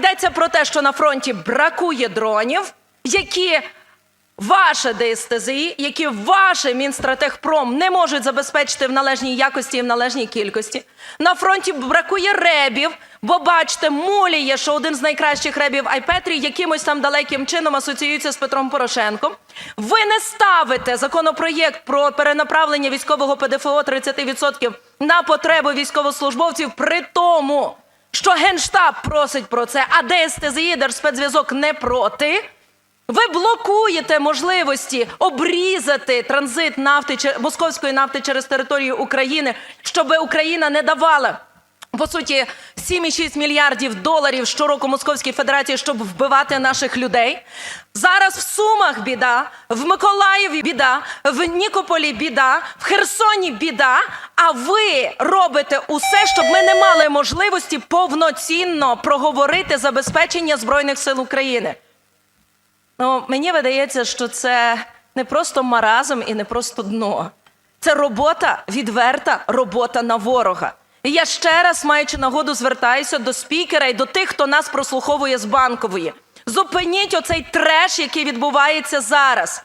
йдеться про те, що на фронті бракує дронів, які ваше ДСТЗІ, які ваше Мінстратегпром не можуть забезпечити в належній якості і в належній кількості. На фронті бракує ребів, бо бачите, муліє, що один з найкращих ребів Айпетрі якимось там далеким чином асоціюється з Петром Порошенком. Ви не ставите законопроєкт про перенаправлення військового ПДФО 30% на потреби військовослужбовців при тому, що Генштаб просить про це, а ДСТЗІ, Держспецзв'язок не проти. Ви блокуєте можливості обрізати транзит нафти московської нафти через територію України, щоб Україна не давала. По суті, 7,6 мільярдів доларів щороку Московській Федерації, щоб вбивати наших людей. Зараз в Сумах біда, в Миколаєві біда, в Нікополі біда, в Херсоні біда. А ви робите усе, щоб ми не мали можливості повноцінно проговорити забезпечення Збройних сил України. Ну, мені видається, що це не просто маразм і не просто дно. Це робота, відверта робота на ворога. І я ще раз, маючи нагоду, звертаюся до спікера і до тих, хто нас прослуховує з банкової. Зупиніть оцей треш, який відбувається зараз.